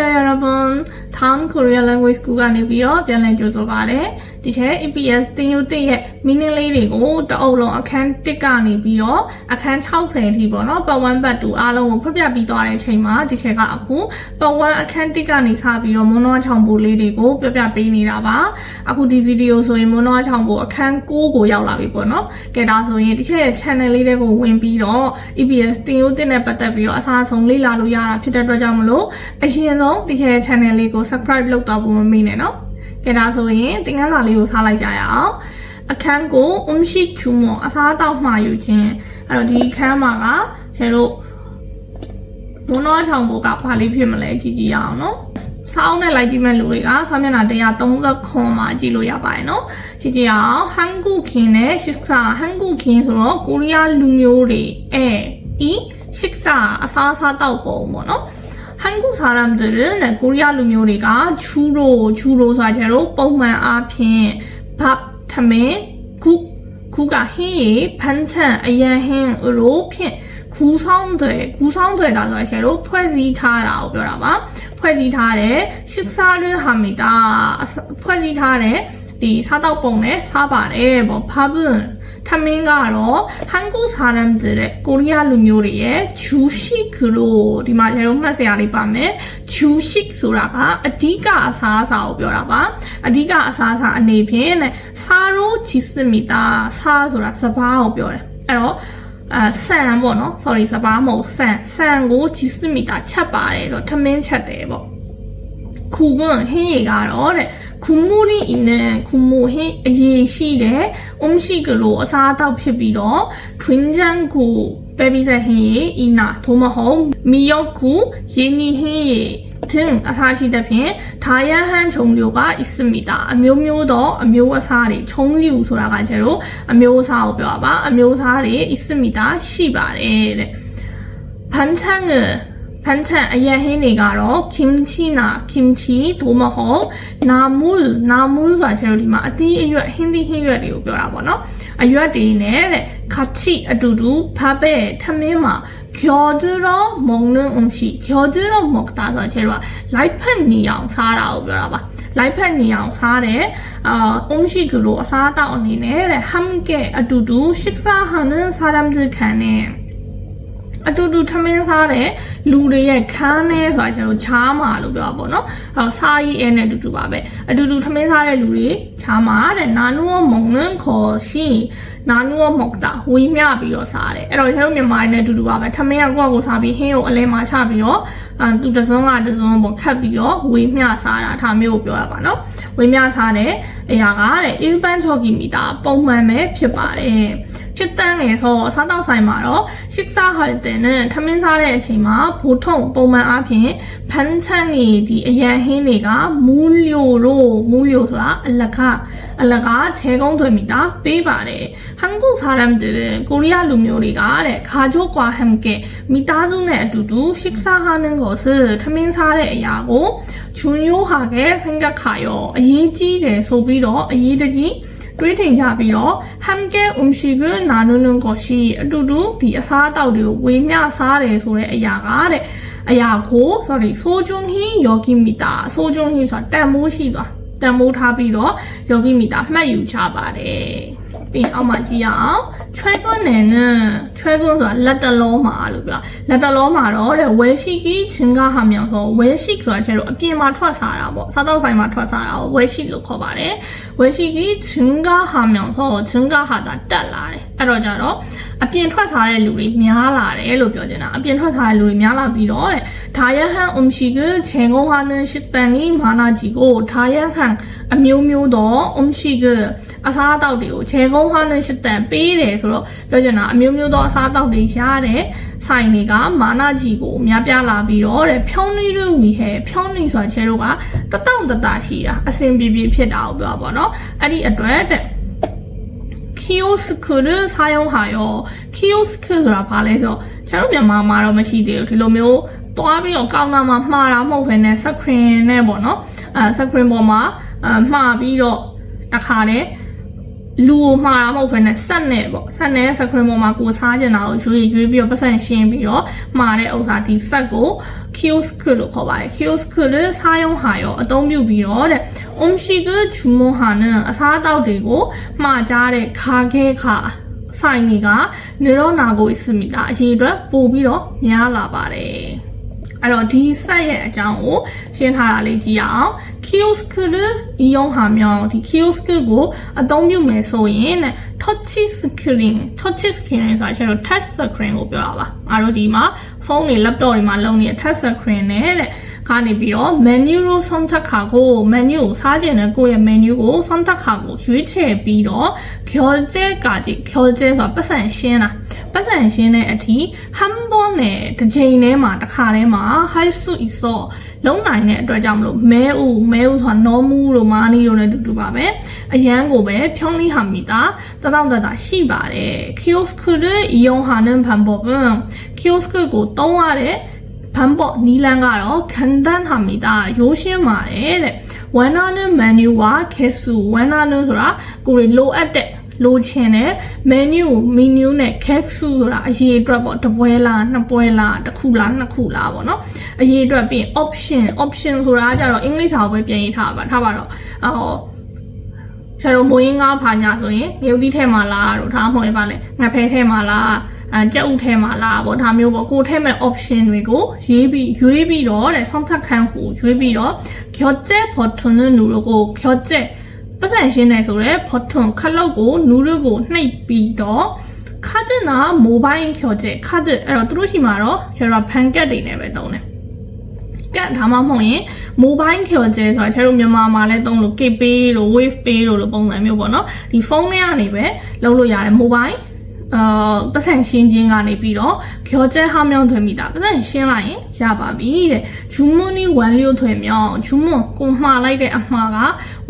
안녕하세요 여러분. 다음 코리아 랭귀지 구간에 비어 변해줘서 말해 ဒီထဲ EPS တင်ယူတင်ရဲ့ meaning လေးတွေကိုတအုပ်လုံးအခန်း1ကနေပြီးတော့အခန်း60အထိပေါ့နော်ပတ်1ပတ်2အားလုံးကိုဖွင့်ပြပြီးသွားတဲ့အချိန်မှာဒီထဲကအခုပတ်1အခန်း1ကနေစပြီးတော့မွန်းတော်ချောင်ပူလေးတွေကိုပြပြပေးနေတာပါ။အခုဒီဗီဒီယိုဆိုရင်မွန်းတော်ချောင်ပူအခန်း9ကိုရောက်လာပြီပေါ့နော်။ကဲဒါဆိုရင်ဒီထဲရဲ့ channel လေးတွေကိုဝင်ပြီးတော့ EPS တင်ယူတင်နဲ့ပတ်သက်ပြီးတော့အစားအဆုံးလေ့လာလို့ရတာဖြစ်တဲ့အတွက်ကြောင့်မလို့အရင်ဆုံးဒီထဲရဲ့ channel လေးကို subscribe လုပ်တော့ဖို့မမေ့နဲ့နော်။ ကဲဒါဆိုရင်သင်ခန်းစာလေးကိုထားလိုက်ကြရအောင်။အခန်းကို umshi chumo အစားအသောက်မှာယူခြင်းအဲ့တော့ဒီအခန်းမှာကကျတို့ဘုံတော်ချောင်ဘိုကဘာလေးဖြစ်မလဲကြည့်ကြည့်ရအောင်နော်။စောင်းနဲ့လိုက်ကြည့်မဲ့လူတွေကစာမျက်နှာ130မှာကြည့်လို့ရပါတယ်နော်။ကြည့်ကြည့်အောင်ဟန်ကူခင်းနဲ့ရှစ်စာဟန်ကူခင်းဆိုတော့ကိုရီးယားလူမျိုးတွေအဲဤရှစ်စာအစားအစားတောက်ပုံပေါ့နော်။ ဟန်ကုစာရမ်ဒရန်နဲ့ကိုရီးယားလူမျိုးတွေကချူရိုချူရိုဆိုတာကျတော့ပုံမှန်အားဖြင့်ဘပ်ထမင်းကုခုကဟင်းရေဖန်းချန်အရန်ဟင်းရိုးဖြင့်ခူးဆောင်တယ်ခူးဆောင်တယ်ကဆိုရင်ကျတော့ဖွဲ့စည်းထားတာကိုပြောတာပါဖွဲ့စည်းထားတဲ့ရှစ်စာရဟာမီတာဖွဲ့စည်းထားတဲ့ ဒီစားတော့ပုံနဲ့စားပါတယ်ပေါ့ဖာဘွန်းထမင်းကတော့ဟန်ကူစာရမ်တဲ့ကိုရီးယားလူမျိုးတွေရဲ့ဂျူရှိခရိုဒီမှာရေတော့မှတ်စရာလေးပါမယ်ဂျူရှိဆိုတာကအဓိကအစားအစာကိုပြောတာပါအဓိကအစားအစာအနေဖြင့်တဲ့ဆာရိုချီစမီတာဆာဆိုတာစပားကိုပြောတယ်အဲ့တော့အဲဆန်ပေါ့နော် sorry စပားမဟုတ်ဆန်ဆန်ကိုချီစမီတာချက်ပါတယ်ဆိုတော့ထမင်းချက်တယ်ပေါ့ခုကွန်းဟင်းရီကတော့တဲ့ 국물이 있는 국물회실에 음식으로 사다 비비로 된장국, 베비새해 이나 도마호, 미역구 예니해 등 아시다시피 다양한 종류가 있습니다. 묘묘도 묘사리 정류소라가 제로 묘사오벼와 묘사리 있습니다. 시발에 반찬을 반찬 아야해네 가로 김치나 김치 도마호 나물 나물 ဆိုတာကျတော့ဒီမှာအသီးအရွက်ဟင်းသီးဟင်းရွက်တွေကိုပြောတာပေါ့နော်အရွက်တွေနဲ့တဲ့ 같이 အတူတူဖားပဲထမင်းမှာ 겨드러 먹는 음식 겨드러 먹다 ဆိုတာကျတော့ 라이팬 니양 စားတာကိုပြောတာပါ 라이팬 니양 စားတဲ့အာ 음식으로 အစားအသောက်အနေနဲ့တဲ့ 함께 အတူတူ 식사하는 사람들 간에 အတူတူထမင်းစားတဲ့လူတွေရဲ့ခန်းထဲဆိုတာကျွန်တော်ချားမှာလို့ပြောတာပေါ့နော်အဲ့တော့စားရီအဲနဲ့အတူတူပါပဲအတူတူထမင်းစားတဲ့လူတွေချားမှာတဲ့နာနူမုံနန်းခေါ်ရှိနာနူမုတ်တာဝီမျှပြီးတော့စားတယ်အဲ့တော့ကျွန်တော်မြန်မာနဲ့အတူတူပါပဲထမင်းကကိုယ့်ကိုစားပြီးဟင်းကိုအလဲမှာချပြီးတော့အဲသူတစ်စုံကတစ်စုံပေါ့ခတ်ပြီးတော့ဝီမျှစားတာဒါမျိုးကိုပြောတာပါနော်ဝီမျှစားတဲ့အရာကတဲ့ in pan choki မီတာပုံမှန်ပဲဖြစ်ပါတယ် 식당에서 사다사이 말어 식사할 때는 타민사레 제마 보통 보면 앞에 반찬이 예행리가 무료로 무료라 알라가 알라가 제공됩니다. 비바레 한국 사람들은 코리아 루묘리가 가족과 함께 미다준에 두두 식사하는 것을 타민사레 야고 중요하게 생각하여 예지를 소비로 예지 တွေးထိန်ကြပြီးတော့ Hamke Umshigun Nanulun ကိုရှိအတူတူဒီအစားအသောက်တွေကိုဝေမျှစားတယ်ဆိုတဲ့အရာကတဲ့အရာကို sorry Sojun Hin Yogimita Sojun Hin ဆိုတာတန်မိုးရှိသွားတန်မိုးထားပြီးတော့ Yogimita မှတ်ယူချပါတယ်ပြီးအောင်မှကြည့်ရအောင် dragon နဲ့နဲ့ dragon ဆိုတာလက်တလုံးမှာလို့ပြောလက်တလုံးမှာတော့တဲ့ weshiki ချင်းကဟာမြောင်ဆို weshiki ဆိုတာကျတော့အပြင်မှာထွက်စားတာပေါ့စားတော့ဆိုင်မှာထွက်စားတာကို weshiki လို့ခေါ်ပါတယ် weshiki ချင်းကဟာမြောင်ဆိုချင်းကဟာတာတက်လာတယ်အဲ့တော့ကြတော့အပြင်ထွက်စားတဲ့လူတွေများလာတယ်လို့ပြောချင်တာအပြင်ထွက်စားတဲ့လူတွေများလာပြီးတော့တဲ့ဒါယဟန်အုံရှိကချေငုံဟာနရှစ်တန်ကြီးမာနာကြီးကိုဒါယဟန်အမျိုးမျိုးသောအုံရှိကအစားအသောက်တွေကိုချေငုံဟာနရှစ်တန်ပေးတယ်ဆိုတော့ပြောချင်တာအမျိုးမျိုးသောအစားအသောက်တွေရတဲ့ဆိုင်တွေကမာနာကြီးကိုများပြားလာပြီးတော့တဲ့ဖြောင်းနေလို့ဝီဟဲဖြောင်းနေဆိုတာချဲတို့ကတတောင့်တတရှိတာအစင်ပြေပြေဖြစ်တာကိုပြောပါတော့အဲ့ဒီအတွက်တဲ့ 키오스크를 사용하여 키오스크 ဆိုတာဘာလဲဆိုတော့ကျွန်တော်မြန်မာမှာတော့မရှိသေးဘူးဒီလိုမျိုးတွားပြီးတော့ကောင်းတာမှမှားတာမဟုတ်ဘဲနဲ့ screen နဲ့ပေါ့နော်အဲ screen ပေါ်မှာအမှားပြီးတော့တခါတည်း လူကိုမှားတာမဟုတ်ဘဲနဲ့ဆက်နဲ့ပေါ့ဆက်နဲ့ screen ပေါ်မှာကိုစားကျင်တာကိုရွေးရွေးပြီးတော့ပတ်စံရှင်းပြီးတော့မှားတဲ့ဥစ္စာဒီဆက်ကို kiosk လို့ခေါ်ပါတယ် kiosk လို့စားရုံဟာရောအသုံးပြုပြီးတော့တဲ့ umshigu chumohana အစားအသောက်တွေကိုမှားကြတဲ့ခါခဲခါဆိုင်တွေကနေရောနာကိုအစ်မိတာအရေးအတွက်ပို့ပြီးတော့များလာပါတယ် အဲ့တော့ဒီ site ရဲ့အကြောင်းကိုရှင်းထားတာလေးကြည့်ရအောင် kiosk ရဲ့ရုံးဟာမျိုးဒီ kiosk ကိုအသုံးပြုမယ်ဆိုရင်တဲ့ touch screen touch screen ဆိုတာကျွန်တော် touch screen ကိုပြောတာပါအားတို့ဒီမှာဖုန်းတွေ laptop တွေမှာလုံးနေတဲ့ touch screen နဲ့တဲ့ ကနေပြီးတော့ menu ကိုဆုံးသက်ခါကို menu ကိုစားကျင်တဲ့ကိုယ့်ရဲ့ menu ကိုဆုံးသက်ခါကိုရွေးချယ်ပြီးတော့ကျော်ကျဲကကြည့်ကျော်ကျဲဆိုတာပတ်စံရှင်းတာပတ်စံရှင်းတဲ့အထိ humble နဲ့တစ်ချိန်တည်းမှာတစ်ခါတည်းမှာ high su iso လုံးနိုင်တဲ့အတွက်ကြောင့်မလို့မဲဥမဲဥဆိုတာ normal လို့မာနီလို့လည်းတူတူပါပဲအရန်ကိုပဲဖြုံးလေးဟာမီတာတတောင့်တတာရှိပါတယ် kiosk တွေ ion hanen pambobun kiosk ကိုတုံးရတဲ့ ဘန်ဘော့နီလန်ကတော့ခန္တန်ဟာမိတာရိုးရှင်းပါတယ်တဲ့ဝန်နာနမန်နျူဝါခဲစုဝန်နာနဆိုတာကိုရီလိုအပ်တဲ့လိုချင်တဲ့ menu menu နဲ့ cake ဆိုတာအရေးအတွက်ပေါ့တစ်ပွဲလားနှစ်ပွဲလားတစ်ခုလားနှစ်ခုလားပေါ့နော်အရေးအတွက်ပြီးရင် option option ဆိုတာကကြတော့အင်္ဂလိပ်စာကိုပဲပြန်ရေးထားပါထားပါတော့အော်ဆရာတို့မိုးရင်းငါးဖာညာဆိုရင်ရုပ်တိထဲမှာလားတို့ဒါမှမဟုတ်ပါလေငါဖဲထဲမှာလား အဲကြက်ဥထဲမှာလားပေါ့ဒါမျိုးပေါ့ကိုထဲမဲ့ option တွေကိုရေးပြီးရွေးပြီးတော့တဲ့ဆောင်းထက်ခန်းကိုရွေးပြီးတော့ 결제 버튼을 누르고 결제 ပတ်စံရှင်းနေဆိုတော့ button ခလောက်ကိုနူးရကိုနှိပ်ပြီးတော့ကားဒနာ mobile ခေါ်ချက်ကားဒအဲ့တော့သူတို့ရှိမှာတော့ကျွန်တော်ဖန်ကက်တွေနဲ့ပဲသုံးတယ်ကတ်ဒါမှမဟုတ်ရင် mobile ခေါ်ချက်ဆိုတာကျွန်တော်မြန်မာမှာလည်းသုံးလို့ Kpay လို့ Wave Pay လို့လို့ပုံစံမျိုးပေါ့နော်ဒီဖုန်းထဲကနေပဲလုပ်လို့ရတယ် mobile အာပတ်စံရှင်းခြင်းကနေပြီးတော့ကျော်ကျဲဟာမြောင်းထွေမိတာပတ်စံရှင်းလိုက်ရင်ရပါပြီတဲ့ဂျူမွန်နီဝမ်လျိုထွေမြောင်းဂျူမွန်ကိုမှားလိုက်တဲ့အမှားက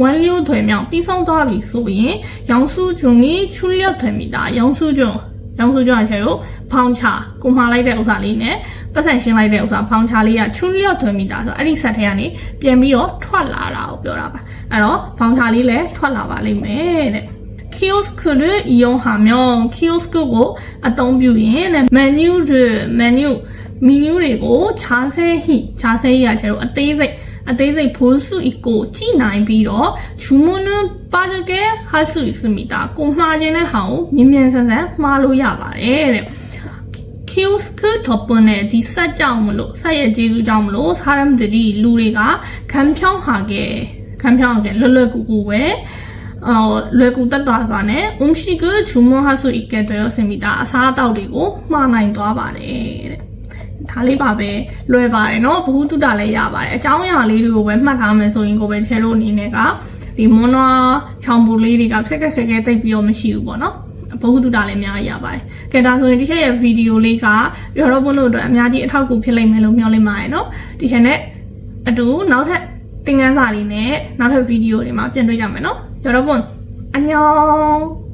ဝမ်လျိုထွေမြောင်းပြီးဆုံးသွားပြီဆိုရင်ရောင်စုဂျုံကြီးချူလျက်ထွေမိတာရောင်စုဂျုံရောင်စုဂျုံအချေတို့ဖောင်းချကိုမှားလိုက်တဲ့ဥစ္စာလေးနဲ့ပတ်စံရှင်းလိုက်တဲ့ဥစ္စာဖောင်းချလေးကချူလျက်ထွေမိတာဆိုအဲ့ဒီဆက်ထဲကနေပြန်ပြီးတော့ထွက်လာတာကိုပြောတာပါအဲ့တော့ဖောင်းချလေးလည်းထွက်လာပါလိမ့်မယ်တဲ့ 키오스크를 이용하며 키오스크고 어떤 뷰인의 메뉴를 메뉴 메뉴이고 자세히 자세히 하세요. 어때이세 어때이세 볼수 있고 지나이비로 주문은 빠르게 할 수 있습니다. 꼭 마진의 하우 민민선생 마루야바에 키오스크 덕분에 디사자움으로 사회 제주자움으로 사람들이 루리가 간편하게 간편하게 룰루구구에 ဟိုလွယ်ကူတက်သွားစွာနဲ့ umshige chumon hasu ikke doyo semita အစားအသောက်တွေကိုမှားနိုင်သွားပါတယ်တဲ့ဒါလေးပါပဲလွယ်ပါတယ်เนาะဘ ഹു တုတလည်းရပါတယ်အကြောင်းအရာလေးတွေကိုပဲမှတ်ထားမယ်ဆိုရင်ကိုပဲချဲလို့အနေနဲ့ကဒီမွန်နွားချောင်ပူလေးတွေကခက်ခက်ခက်ခက်တိတ်ပြီးတော့မရှိဘူးပေါ့เนาะဘ ഹു တုတလည်းအများကြီးရပါတယ်ကဲဒါဆိုရင်ဒီချက်ရဲ့ဗီဒီယိုလေးကရောတော့ဖို့လို့အတွက်အများကြီးအထောက်အကူဖြစ်လိမ့်မယ်လို့မျှော်လင့်ပါတယ်เนาะဒီချက်နဲ့အတူနောက်ထပ်သင်ခန်းစာတွေနဲ့နောက်ထပ်ဗီဒီယိုတွေမှာပြန်တွေ့ကြမယ်เนาะ 여러분 안녕